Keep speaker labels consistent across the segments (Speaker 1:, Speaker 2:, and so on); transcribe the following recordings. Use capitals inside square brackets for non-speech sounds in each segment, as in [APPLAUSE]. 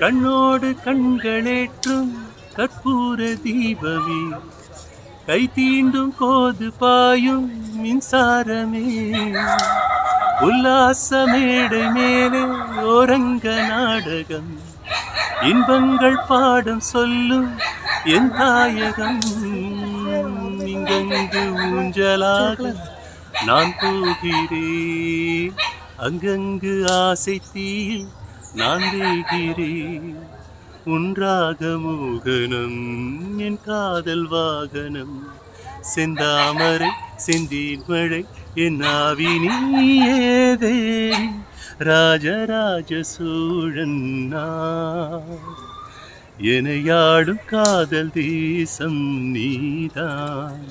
Speaker 1: கண்ணோடு கண்களேற்றும் கற்பூர தீபமே. கை தீண்டும் கோது பாயும் மின்சாரமே. உல்லாச மேடை மேலே ஓரங்க நாடகம். இன்பங்கள் பாடம் சொல்லும் என் தாயகம். இங்கங்கு ஊஞ்சலாக நான் போகிறேன். அங்கங்கு ஆசை தீயில் நான் உன்றாக மோகனம் என் காதல் வாகனம். செந்தாமரை செந்தீர் மழை என் ஆவி நீயேதே ராஜராஜ சோழன் எனையாடும் காதல் தேசம் நீதான்.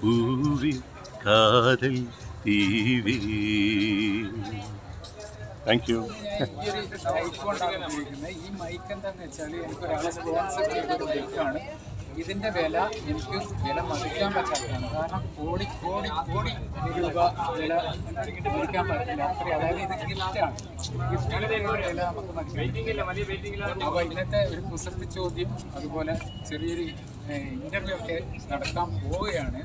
Speaker 1: பூவி காதல் தீவே. താങ്ക് യു
Speaker 2: ഈ മൈക്ക് എന്താന്ന് വെച്ചാൽ എനിക്ക് ഒരാളെ സ്പോൺസർ ചെയ്തൊരു മൈക്കാണ് ഇതിന്റെ വില എനിക്ക് വില മതിക്കാൻ പറ്റാത്തതാണ്. കാരണം കോടി കോടി കോടി രൂപ വില മതിക്കാൻ പറ്റില്ല. അത്രയും അതായത് ഇത് ഗിഫ്റ്റാണ്. ഗിഫ്റ്റിന്റെ വില നമുക്ക് മതിക്കാൻ അപ്പോൾ ഇന്നത്തെ ഒരു കുസൃതി ചോദ്യം അതുപോലെ ചെറിയൊരു ഇന്റർവ്യൂ ഒക്കെ നടക്കാൻ പോവുകയാണ്.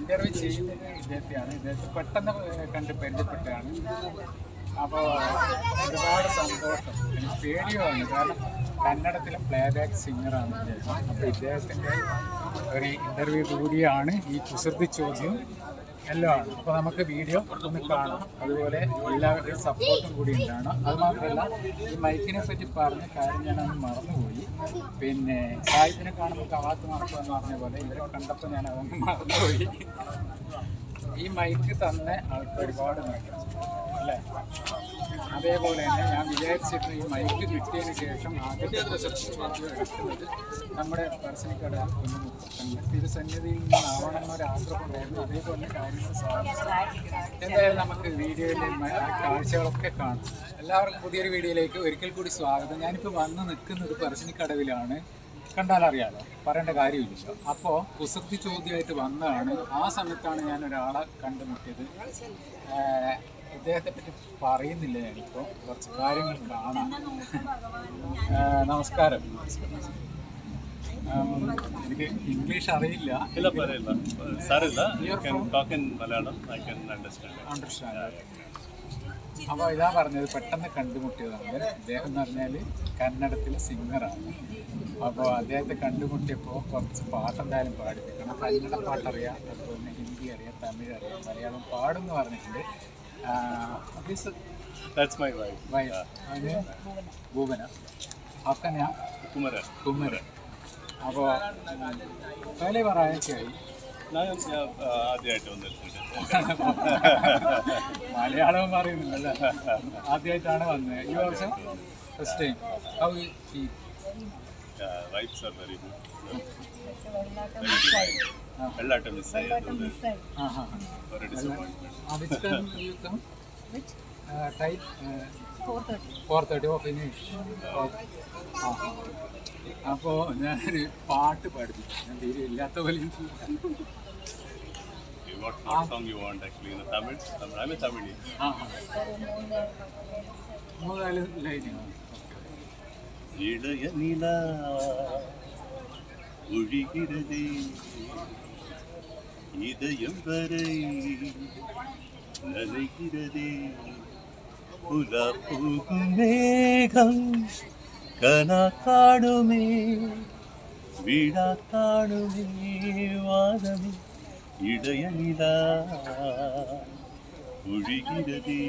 Speaker 2: ഇന്റർവ്യൂ ചെയ്യുന്നത് ഇദ്ദേഹത്തെയാണ്. ഇദ്ദേഹത്തെ പെട്ടെന്ന് കണ്ട് പരിചയപ്പെട്ടതാണ് അപ്പോൾ ഒരുപാട് സന്തോഷം. എനിക്ക് പേടിയുമാണ് കാരണം കന്നഡത്തിലെ പ്ലേ ബാക്ക് സിംഗറാണ് ഇദ്ദേഹം അപ്പോൾ ഇദ്ദേഹത്തിന്റെ ഒരു ഇന്റർവ്യൂ കൂടിയാണ് ഈ കുസൃതി ചോദ്യം എല്ലാം. അപ്പോൾ നമുക്ക് വീഡിയോ ഒന്ന് കാണാം. അതുപോലെ എല്ലാവരുടെയും സപ്പോർട്ടും കൂടി ഉണ്ടാണ് അത് മാത്രമല്ല ഈ മൈക്കിനെ പറ്റി പറഞ്ഞ കാര്യം ഞാനത് മറന്നുപോയി. പിന്നെ സാഹിബിനെ കാണുമ്പോൾ കാത്തു മറക്കുക എന്ന് പറഞ്ഞ പോലെ ഇവരെ കണ്ടപ്പോൾ ഞാൻ മറന്നുപോയി. ഈ മൈക്ക് തന്ന ആൾക്ക് ഒരുപാട് നന്ദി അല്ലേ? അതേപോലെ തന്നെ ഞാൻ വിചാരിച്ചിരുന്ന ഈ മൈക്ക് കിട്ടിയതിന് ശേഷം ആദ്യത്തെ നമ്മുടെ പരസ്യക്കട തിരുസന്നിധിയിൽ നിന്നാവണം എന്നൊരു ആഗ്രഹം ഉണ്ടായിരുന്നു. അതേപോലെ കാര്യങ്ങൾ സാധിച്ചു. എന്തായാലും നമുക്ക് വീഡിയോയിൽ കാഴ്ചകളൊക്കെ കാണാം. എല്ലാവർക്കും പുതിയൊരു വീഡിയോയിലേക്ക് ഒരിക്കൽ കൂടി സ്വാഗതം. ഞാനിപ്പോൾ വന്ന് നിൽക്കുന്നത് കണ്ടാൽ അറിയാലോ പറയേണ്ട കാര്യമില്ല. അപ്പോൾ കുസൃതി ചോദ്യമായിട്ട് വന്നതാണ്. ആ സമയത്താണ് ഞാൻ ഒരാളെ കണ്ടുമുട്ടിയത് ഇദ്ദേഹത്തെ പറ്റി പറയുന്നില്ല ഞാനിപ്പോൾ കുറച്ച് കാര്യങ്ങൾ കാണാം. നമസ്കാരം. എനിക്ക് ഇംഗ്ലീഷ് അറിയില്ല.
Speaker 1: ഇല്ല you talk in Malayalam I understand
Speaker 2: understand അപ്പോൾ ഇതാ പറഞ്ഞത് പെട്ടെന്ന് കണ്ടുമുട്ടിയതാണ്. അദ്ദേഹം എന്ന് പറഞ്ഞാൽ കന്നഡത്തിലെ സിംഗറാണ്. അപ്പോൾ അദ്ദേഹത്തെ കണ്ടുമുട്ടിയപ്പോൾ കുറച്ച് പാട്ടെന്തായാലും പാടിപ്പിക്കണം. കന്നഡ പാട്ടറിയാം അതുപോലെ തന്നെ ഹിന്ദി അറിയാം തമിഴ് അറിയാം മലയാളം പാടും എന്ന് പറഞ്ഞിട്ടുണ്ട്
Speaker 1: ദാറ്റ്സ് മൈ വൈഫ്
Speaker 2: വൈഫ് അതിന് ഭൂവന ഒക്കെ ഞാൻ
Speaker 1: കുമരൻ.
Speaker 2: കുമ്മരൻ അപ്പോൾ വേല പറയാഴ്ചയായി
Speaker 1: ഞാൻ ആദ്യമായിട്ട് വന്നിട്ടുണ്ട്
Speaker 2: മലയാളം പറയുന്നില്ലല്ലേ? ആദ്യമായിട്ടാണ് വന്നത് ഈ വർഷം first time how
Speaker 1: wives are very good Vellattam miss ഒരു ഡിസപ്പോയിൻമെന്റ്
Speaker 2: അപ്പോൾ ഞാനൊരു പാട്ട് പാടി ഞാൻ തീരെ ഇല്ലാത്ത പോലെ എനിക്ക്
Speaker 1: what what song you want actually in Tamil Tamil I am Tamil
Speaker 2: ആ ഹാ മൂന്നാല് ലൈനുകൾ
Speaker 1: இளைய நிலா ஒழிகிறதே இதயம் வரை நனைகிறதே புலா போகும் மேகம் கனா காணுமே விழா காணுமே வாதமே
Speaker 3: ഇടയനിലാ
Speaker 2: ഒഴുകിരതേ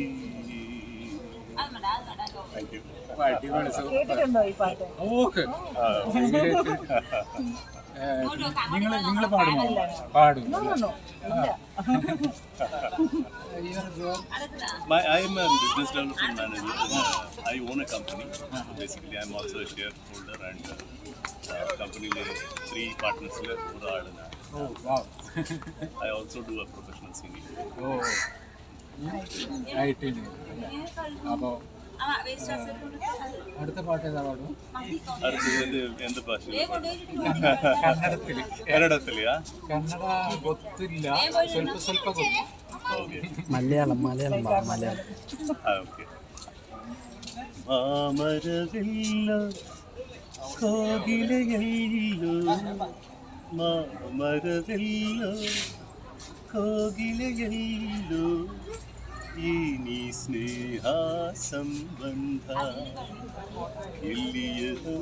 Speaker 2: നിങ്ങൾ നിങ്ങൾ പാടുമോ പാടും
Speaker 1: My, I am a business development manager. And, uh, I own a company. Basically, I am also a shareholder and uh, company three partners.
Speaker 2: Oh, wow. [LAUGHS]
Speaker 1: I also do a professional singing.
Speaker 2: Oh. Right അപ്പോ uh, അടുത്ത പാട്ട് ഏതാ പാടും?
Speaker 1: എന്ത് ഭാഷ?
Speaker 2: കന്നഡത്തിൽ.
Speaker 1: കന്നഡത്തിൽ
Speaker 2: കന്നഡ ഗൊത്തില്ല. സ്വല്പ
Speaker 1: സ്വല്പ
Speaker 4: മലയാളം മലയാളം മലയാളം.
Speaker 1: മാമരവില്ല കോകിലയല്ലോ മറവെല്ലോ കോകിലയല്ലോ. ഇനി സ്നേഹാസംബന്ധ. ഇല്ലിയതോ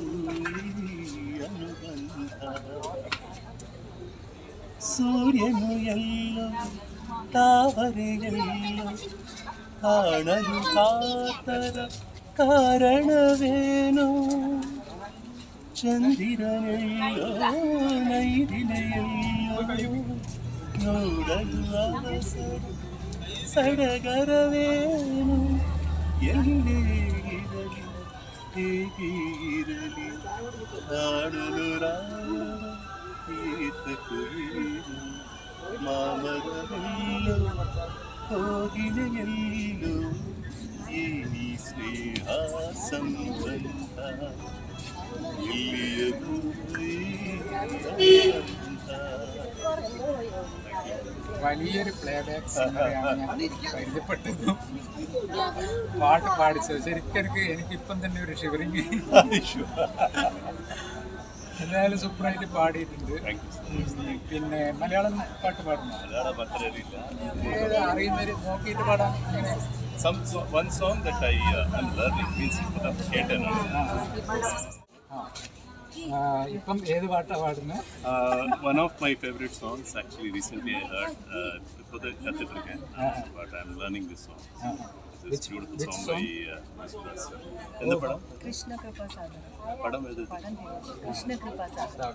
Speaker 1: അനുബന്ധ സൂര്യനു എല്ലോ താവരയെല്ലോ കാണലു കാത്തര കാരണവേനോ. ಕಾತರ ಕಾರಣವೇನೋ ಚಂದಿರನೆಲ್ಲೋ ನೈದಿನೆಯಲ್ಲೋ ನೋಡಲು ಅವಸರ ಸಡಗರವೇನು
Speaker 2: വലിയൊരു പ്ലേ ബാക്ക് സിനിമയാണ് ഞാൻ പരിചയപ്പെട്ടത്. പാട്ട് പാടിച്ചത്. ശരിക്കും എനിക്ക് എനിക്കിപ്പം തന്നെ ഒരു ഷിവറിങ് എന്തായാലും സൂപ്പറായിട്ട് പാടിയിട്ടുണ്ട്. പിന്നെ മലയാളം പാട്ട് പാടുന്നു? അറിയുന്നവര് നോക്കിയിട്ട് പാടാൻ അങ്ങനെ
Speaker 1: some so- one song that I uh, am learning means.
Speaker 2: ആ, ഇപ്പം ഏത് പാട്ടാ പാടുന്നത്
Speaker 1: uh, one of my favorite songs actually recently I heard uh, for the Kathidrikan but I'm learning this song this beautiful
Speaker 2: which
Speaker 1: song, by uh, Masudas sir. എന്താ പടം
Speaker 3: കൃഷ്ണ കൃപാസാഗർ
Speaker 1: പടം ഏത്
Speaker 3: പടം പേര് കൃഷ്ണ കൃപാസാഗർ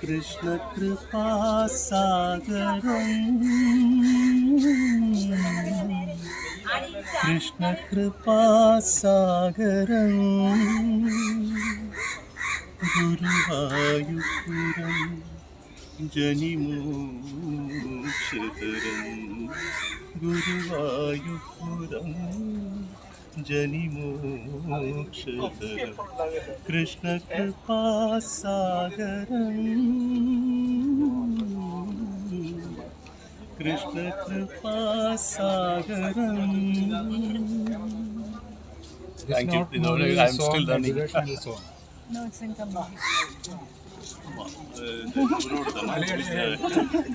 Speaker 1: കൃഷ്ണ കൃപാസാഗരം कृष्ण कृपा सागर गुरुवायुपुर कृष्णकृपासागरं गुरुवायुपुरं जनिमोक्षतरं। कृष्ण कृपा सागर കൃഷ്ണ കൃപാസാഗരം കൃഷ്ണ കൃപാസാഗരം Thank you. You know, I'm still learning.
Speaker 3: No, it's in Tamil.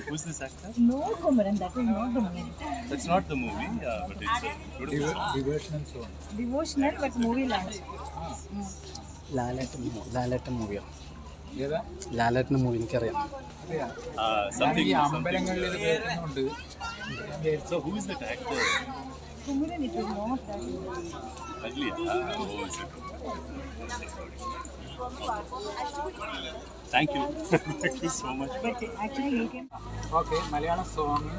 Speaker 1: Who's this actor?
Speaker 3: No, Kumaran, that is not the movie.
Speaker 1: That's not the movie, yeah, but it's a beautiful song.
Speaker 2: Devotional song
Speaker 3: Devotional, but movie launch.
Speaker 4: Lalettan Lalettan മൂവിയാണ്
Speaker 2: ഏതാ
Speaker 4: Lalettan movie എനിക്കറിയാം
Speaker 2: അറിയാ
Speaker 1: Uh.
Speaker 2: അമ്പലങ്ങളിൽ
Speaker 1: so? Thank you. [LAUGHS] Thank you so much.
Speaker 3: But actually, you can.
Speaker 2: Okay Malayalam song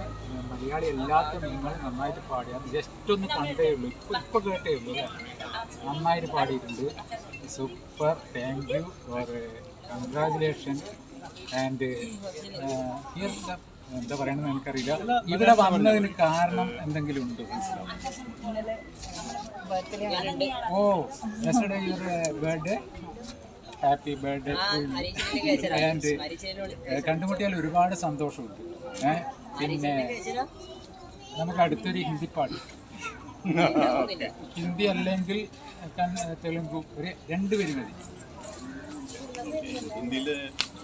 Speaker 2: Malayali അല്ലാത്ത നിങ്ങൾ നന്നായിട്ട് പാടിയാൽ just ഒന്ന് കണ്ടേ ഉള്ളൂ ഇപ്പൊ ഇപ്പൊ കേട്ടേ ഉള്ളൂ നന്നായിട്ട് പാടിയിട്ടുണ്ട് super thank you for congratulation and here എന്താ പറയണമെന്ന് എനിക്കറിയില്ല. ഇവിടെ വന്നതിന് കാരണം എന്തെങ്കിലും ഉണ്ടോ? ഓ yesterday your birthday happy birthday and കണ്ടുമുട്ടിയാൽ ഒരുപാട് സന്തോഷമുണ്ട്. പിന്നെ നമുക്ക് അടുത്തൊരു ഹിന്ദി പാട്ട്. ഹിന്ദി അല്ലെങ്കിൽ തെലുങ്കു ഒരു രണ്ട് പേര് മതി.
Speaker 1: ഹിന്ദിയിൽ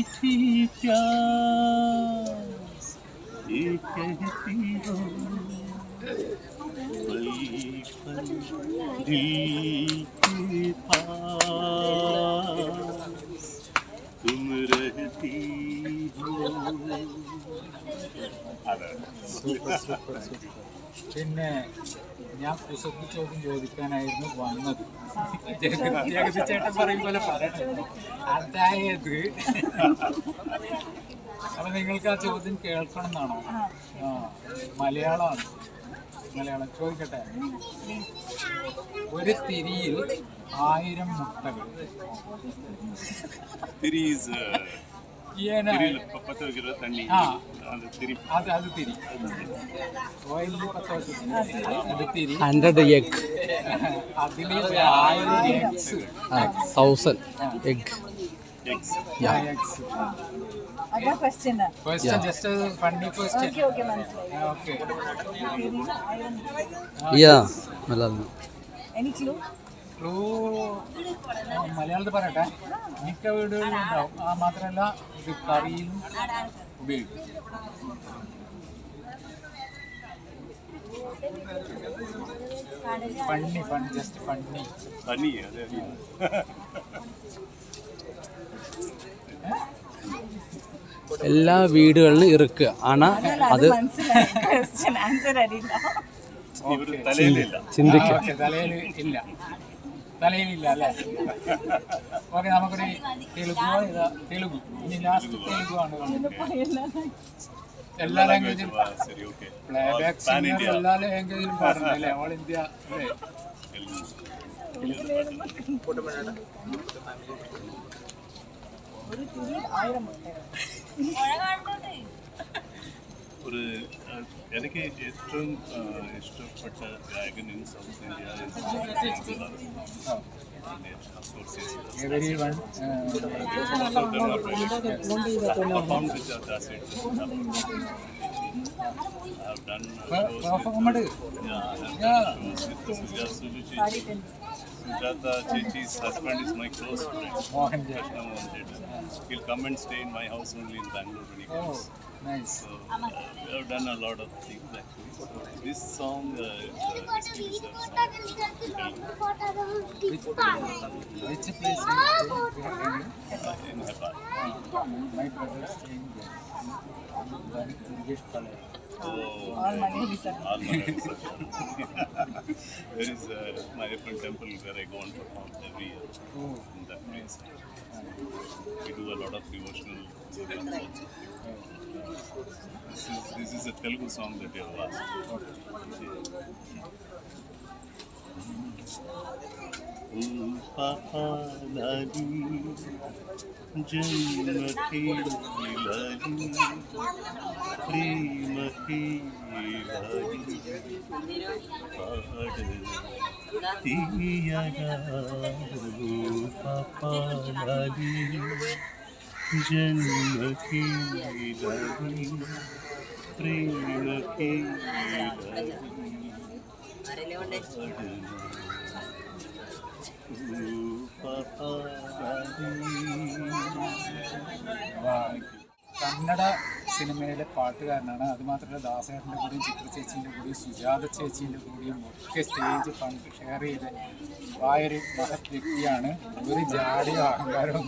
Speaker 1: मीठी प्यास ये कहती हो पली पली दिल के पास
Speaker 2: പിന്നെ ഞാൻ കുസൃതി ചോദ്യം ചോദിക്കാനായിരുന്നു വന്നത്. ജഗതി ജഗതി ചേട്ടൻ പറയും പോലെ അതായത് അപ്പൊ നിങ്ങൾക്ക് ആ ചോദ്യം കേൾക്കണം എന്നാണോ ആ മലയാളമാണ്. മലയാളം ചോദിക്കട്ടെ. ഒരു തിരിയിൽ ആയിരം മുട്ടകൾ.
Speaker 1: ஏன்னா பத்து வைக்கிற தண்ணி அது திரி
Speaker 2: அது அது திரி கோயிலும் பத்து வச்சு அது திரி
Speaker 4: ஹண்ட்ரட் எக்
Speaker 2: அதிலே ஆயிரம் eggs
Speaker 4: thousand egg
Speaker 1: Eggs. Yeah.
Speaker 2: yeah eggs.
Speaker 3: Other question.
Speaker 2: Question, yeah. just a funny question.
Speaker 3: Okay, okay, yeah,
Speaker 2: okay.
Speaker 4: Yeah,
Speaker 3: Malal. Any
Speaker 2: clue? മലയാളത്തിൽ പറയട്ടെ മിക്ക വീടുകളിലും ഉണ്ടാവും. ആ മാത്രമല്ല ഇത് കറിയിലും ഉപയോഗിക്കും.
Speaker 4: എല്ലാ വീടുകളിലും ഇറുക്കുക ആണ്?
Speaker 3: അത്
Speaker 4: ചിന്തിക്കുക
Speaker 2: തലയിലില്ല അല്ലേ ഓക്കെ നമുക്കൊരു തെലുഗോ ഇതാ തെലുഗു. ഇനി ലാസ്റ്റ് തെലുഗു ആണ് എല്ലാ ലാംഗ്വേജിലും പ്ലേ
Speaker 1: ബാക്ക്
Speaker 2: സിംഗർ എല്ലാ ലാംഗ്വേജിലും പാടുന്നത് അല്ലേ? ഓൾ ഇന്ത്യ അല്ലേ
Speaker 3: ഒരു
Speaker 1: എനിക്ക് ഏറ്റവും ഇഷ്ടപ്പെട്ട ഗായകൻ
Speaker 2: in south
Speaker 3: India
Speaker 1: Sujata Chechi's husband is my close friend. Mohan He'll come and stay in my house only in Bangalore when he comes.
Speaker 2: Oh, nice.
Speaker 1: So, uh, we have done a lot of things actually. So, this song uh, is uh, the Which place
Speaker 2: is uh,
Speaker 1: In Nepal.
Speaker 2: My brother staying there. Turkish college.
Speaker 1: So
Speaker 3: All Malayali sir.
Speaker 1: all Malayalis there. is uh, my different temple where I go and perform every year in that place. We do a lot of devotional programs also. This is, this is a Telugu song that you have asked. ओ পাহাড়ি জন্মকে ভারি প্রেমকে ভারি পাহাড় তিয়রা পাহাড়ি জন্মকে ভারি প্রেমকে ভারি
Speaker 2: കന്നഡ സിനിമയിലെ പാട്ടുകാരനാണ്. അതുമാത്രമല്ല ദാസേട്ടന്റെ കൂടെയും ചിത്ര ചേച്ചീന്റെ കൂടെയും സുജാത ചേച്ചീന്റെ കൂടെയും ഒക്കെ സ്റ്റേജ് പങ്ക് ഷെയർ ചെയ്ത് വായൊരു മഹത് വ്യക്തിയാണ്. ഒരു ജാടിയോ അഹങ്കാരമോ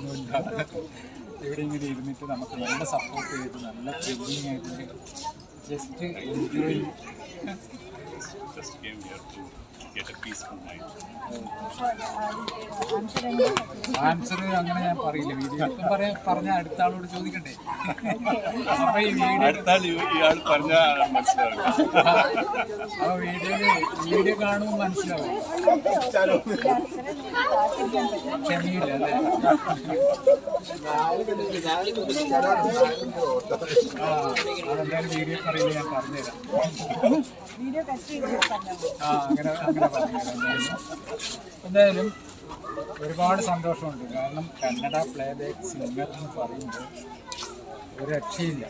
Speaker 2: ഇവിടെ ഇങ്ങനെ ഇരുന്നിട്ട് നമുക്ക് നല്ല സപ്പോർട്ട് ചെയ്ത് നല്ല ഫീലിംഗ് ആയിട്ട്.
Speaker 1: Just enjoy Get a peaceful mind.
Speaker 2: Answer അങ്ങനെ ഞാൻ പറയില്ല. വീഡിയോ പറയാൻ പറഞ്ഞ അടുത്ത ആളോട് ചോദിക്കണ്ടേ? അപ്പൊ ഈ വീഡിയോ
Speaker 1: അടുത്താൾ ഇയാൾ പറഞ്ഞ മനസ്സിലാവും
Speaker 2: ആ വീഡിയോ വീഡിയോ കാണുമ്പോൾ മനസ്സിലാവും. ക്ഷമയില്ല അല്ലേ? അതെന്തായാലും വീഡിയോ പറയില്ല ഞാൻ പറഞ്ഞുതരാം. ആ അങ്ങനെ അങ്ങനെ എന്തായാലും ഒരുപാട് സന്തോഷമുണ്ട്. കാരണം കന്നഡ പ്ലേബാക്ക് സിംഗർ എന്ന് പറയുമ്പോൾ ഒരു രക്ഷയില്ല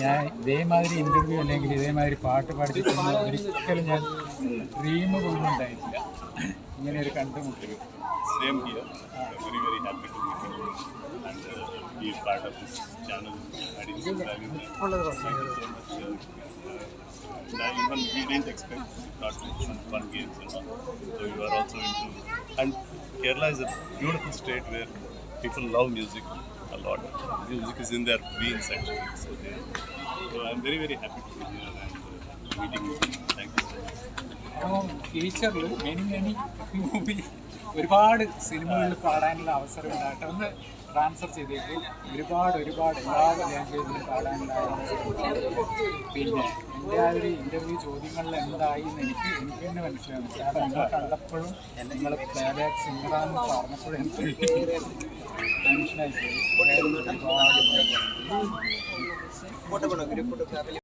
Speaker 2: ഞാൻ ഇതേമാതിരി ഇന്റർവ്യൂ അല്ലെങ്കിൽ ഇതേമാതിരി പാട്ട് പാടിച്ചിട്ടൊന്നും ഒരിക്കലും ഞാൻ ഡ്രീം പോലും ഉണ്ടായിട്ടില്ല. ഇങ്ങനെ ഒരു കണ്ടുമുട്ടൽ
Speaker 1: Kerala is a beautiful state where people love music a lot. The Music is in their veins actually. So, they, so I'm very, very happy to be here and uh, meeting you. Thank you.
Speaker 2: ഫ്യൂച്ചറിൽ many many movie ഒരുപാട് സിനിമകളിൽ പാടാനുള്ള അവസരം ഉണ്ടാകട്ടെ ഒന്ന് transfer ചെയ്തേക്ക് ഒരുപാട് ഒരുപാട് എല്ലാ ലാംഗ്വേജിലും പാടാനുണ്ടായിരുന്നു പിന്നെ എന്റെ ആ ഒരു ഇന്റർവ്യൂ ചോദ്യങ്ങളിൽ എന്തായി എന്ന് എനിക്ക് എനിക്ക് തന്നെ മനസ്സിലാകും കാരണം നിങ്ങൾ കണ്ടപ്പോഴും നിങ്ങൾ പ്ലേബാക്ക് സിംഗറാന്ന് പറഞ്ഞപ്പോഴും എനിക്ക് ఫోటో ఫోటో